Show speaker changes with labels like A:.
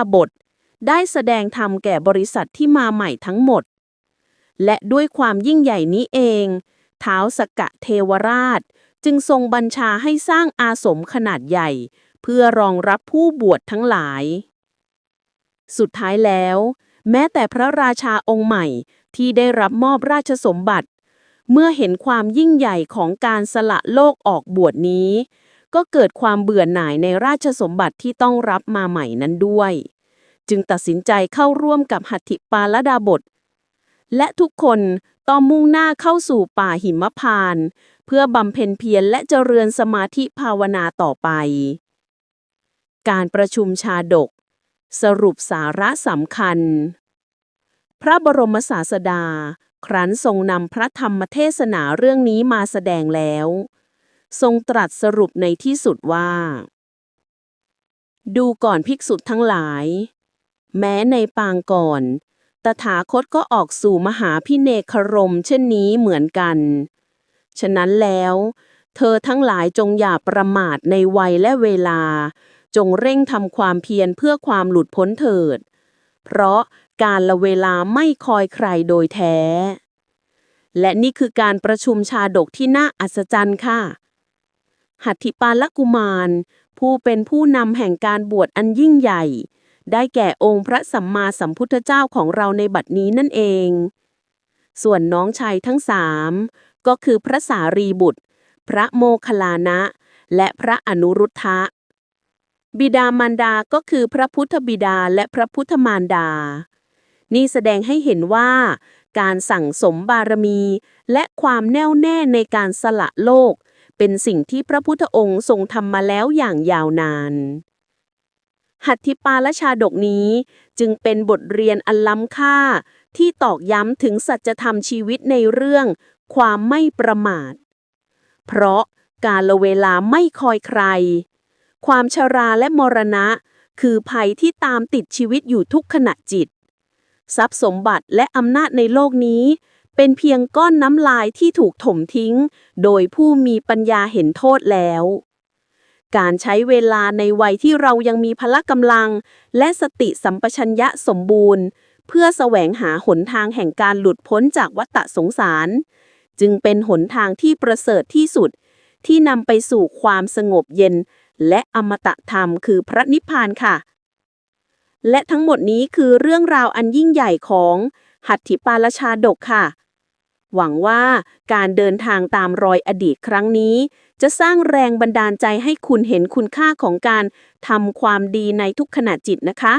A: าบท ได้แสดงธรรมแก่บริษัทที่มาใหม่ทั้งหมด และด้วยความยิ่งใหญ่นี้เองท้าวสกกะเทวราช จึงทรงบัญชาให้สร้างอาสมขนาดใหญ่ เพื่อรองรับผู้บวชทั้งหลาย สุดท้ายแล้ว แม้แต่พระราชาองค์ใหม่ที่ได้รับมอบราชสมบัติ เมื่อเห็นความยิ่งใหญ่ของการสละโลกออกบวชนี้ ก็เกิดความเบื่อหน่ายในราชสมบัติที่ต้องรับมาใหม่นั้นด้วย จึงตัดสินใจเข้าร่วมกับหัตถิปาลดาบท และทุกคนต้องมุ่งหน้าเข้าสู่ป่าหิมพานต์เพื่อบำเพ็ญเพียรและเจริญสมาธิภาวนาต่อไป การประชุมชาดก สรุปสาระสำคัญ พระบรมศาสดา ครั้นทรงนำพระธรรมเทศนาเรื่องนี้มาแสดงแล้ว ทรงตรัสสรุปในที่สุดว่า ดูก่อนภิกษุทั้งหลาย แม้ในปางก่อน ตถาคตก็ออกสู่มหาพิเนครมเช่นนี้เหมือนกัน ฉะนั้นแล้ว เธอทั้งหลายจงอย่าประมาทในวัยและเวลา จงเร่งทำความเพียรเพื่อความหลุดพ้นเถิด เพราะการละเวลาไม่คอยใครโดยแท้ และนี่คือการประชุมชาดกที่น่าอัศจรรย์ค่ะ หัตถิปาลกุมาร ผู้เป็นผู้นำแห่งการบวชอันยิ่งใหญ่ ได้แก่องค์พระสัมมาสัมพุทธเจ้าของเราในบัดนี้นั่นเอง ส่วนน้องชายทั้งสามก็คือพระสารีบุตร พระโมคลลานะ และพระอนุรุทธะ บิดามารดาก็คือพระพุทธบิดาและพระพุทธมารดา นี่แสดงให้เห็นว่าการสั่งสมบารมี และความแน่วแน่ในการสละโลก เป็นสิ่งที่พระพุทธองค์ทรงทำมาแล้วอย่างยาวนาน หัตถิปาลชาดกนี้จึงเป็นบทเรียนอันล้ำค่า ที่ตอกย้ำถึงสัจธรรมชีวิตในเรื่อง ความไม่ประมาท เพราะกาลเวลาไม่คอยใคร ความชราและมรณะ คือภัยที่ตามติดชีวิตอยู่ทุกขณะจิต ทรัพย์สมบัติและอำนาจในโลกนี้ เป็นเพียงก้อนน้ำลายที่ถูกถมทิ้ง โดยผู้มีปัญญาเห็นโทษแล้ว การใช้เวลาในวัยที่เรายังมีพละกำลัง และสติสัมปชัญญะสมบูรณ์ เพื่อแสวงหาหนทางแห่งการหลุดพ้นจากวัฏสงสาร จึงเป็นหนทางที่ประเสริฐที่สุด ที่นำไปสู่ความสงบเย็น และอมตะธรรมคือพระนิพพานค่ะ และทั้งหมดนี้คือเรื่องราวอันยิ่งใหญ่ของหัตถิปาลชาดกค่ะ หวังว่าการเดินทางตามรอยอดีตครั้งนี้ จะสร้างแรงบันดาลใจให้คุณเห็นคุณค่าของการทำความดีในทุกขณะจิตนะคะ